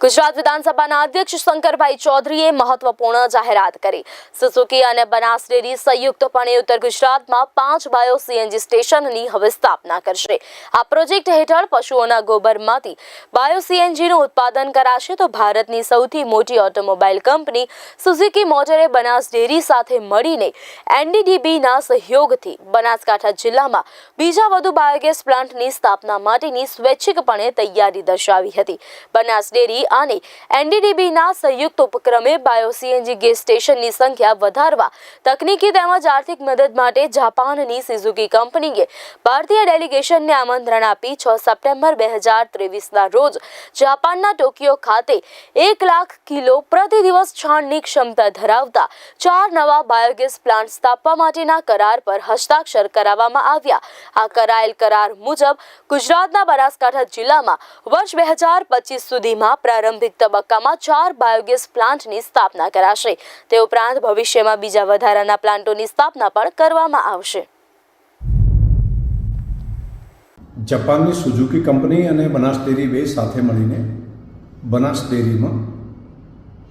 ગુજરાત વિધાનસભાના અધ્યક્ષ શંકરભાઈ ચૌધરીએ મહત્વપૂર્ણ જાહેરાત કરી. સુઝુકી અને બનાસ ડેરી સંયુક્તપણે ઉત્તર ગુજરાતમાં પાંચ બાયો સીએનજી સ્ટેશનની હવે સ્થાપના કરશે. આ પ્રોજેક્ટ હેઠળ પશુઓના ગોબરમાંથી બાયો સીએનજીનું ઉત્પાદન કરાશે તો ભારતની સૌથી મોટી ઓટોમોબાઈલ કંપની સુઝુકી મોટરે બનાસ ડેરી સાથે મળીને એનડીડીબીના સહયોગથી બનાસકાંઠા જિલ્લામાં બીજા વધુ બાયોગેસ પ્લાન્ટની સ્થાપના માટેની સ્વૈચ્છિકપણે તૈયારી દર્શાવી હતી. બનાસ ડેરી અને એનડીડીબીના સંયુક્ત ઉપક્રમે બાયો સીએનજી ગેસ સ્ટેશનની સંખ્યા વધારવા, તકનીકી તેમજ આર્થિક મદદ માટે જાપાનની સિઝુકી કંપનીએ ભારતીય ડેલિગેશનને આમંત્રણ આપી છ સપ્ટેમ્બર બે હજાર ત્રેવીસના રોજ જાપાનના ટોકિયો ખાતે એક લાખ કિલો પ્રતિ દિવસ છાણની ક્ષમતા ધરાવતા ચાર નવા બાયોગેસ પ્લાન્ટ સ્થાપવા માટેના કરાર પર હસ્તાક્ષર કરાવવામાં આવ્યા. આ કરાયેલ કરાર મુજબ ગુજરાતના બનાસકાંઠા જિલ્લામાં વર્ષ બે હજાર પચીસ સુધીમાં પ્રારંભિક તબક્કામાં ચાર બાયોગેસ પ્લાન્ટની સ્થાપના કરાશે. તે ઉપરાંત ભવિષ્યમાં બીજા વધારાના પ્લાન્ટોની સ્થાપના પણ કરવામાં આવશે. જપાનની સુઝુકી કંપની અને બનાસ ડેરી બે સાથે મળીને બનાસ ડેરીમાં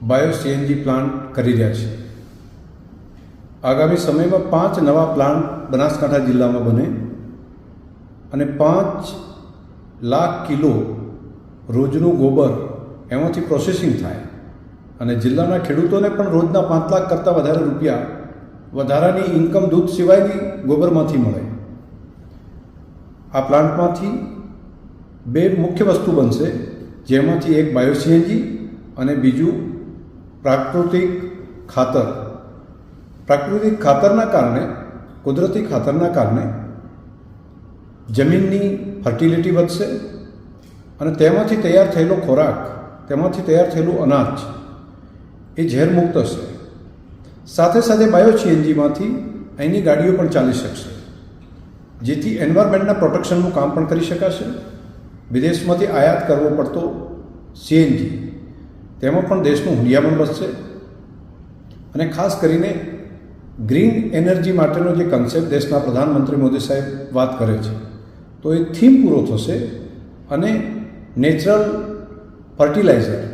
બાયો સીએનજી પ્લાન્ટ કરી રહ્યા છે. આગામી સમયમાં પાંચ નવા પ્લાન્ટ બનાસકાંઠા જિલ્લામાં બને અને પાંચ લાખ કિલો રોજનું ગોબર એમાંથી પ્રોસેસિંગ થાય. અને જિલ્લાના ખેડૂતોને પણ રોજના પાંચ લાખ કરતાં વધારે રૂપિયા વધારાની ઇન્કમ દૂધ સિવાયની ગોબરમાંથી મળે. આ પ્લાન્ટમાંથી બે મુખ્ય વસ્તુ બનશે, જેમાંથી એક બાયોસીએનજી અને બીજું પ્રાકૃતિક ખાતર. પ્રાકૃતિક ખાતરના કારણે, કુદરતી ખાતરના કારણે જમીનની ફર્ટિલિટી વધશે અને તેમાંથી તૈયાર થયેલો ખોરાક તેમાંથી તૈયાર થયેલું અનાજ એ ઝેરમુક્ત હશે. સાથે સાથે બાયો સીએનજીમાંથી અહીંની ગાડીઓ પણ ચાલી શકશે. જેથી એન્વાયરમેન્ટના પ્રોટેક્શનનું કામ પણ કરી શકાશે. વિદેશમાંથી આયાત કરવો પડતો સીએનજી. તેમાં પણ દેશનું હુંડિયામણ વધશે અને ખાસ કરીને ગ્રીન એનર્જી માટેનો જે કન્સેપ્ટ દેશના પ્રધાનમંત્રી મોદી સાહેબ વાત કરે છે, તો એ થીમ પૂરો થશે અને નેચરલ ફર્ટિલાઇઝર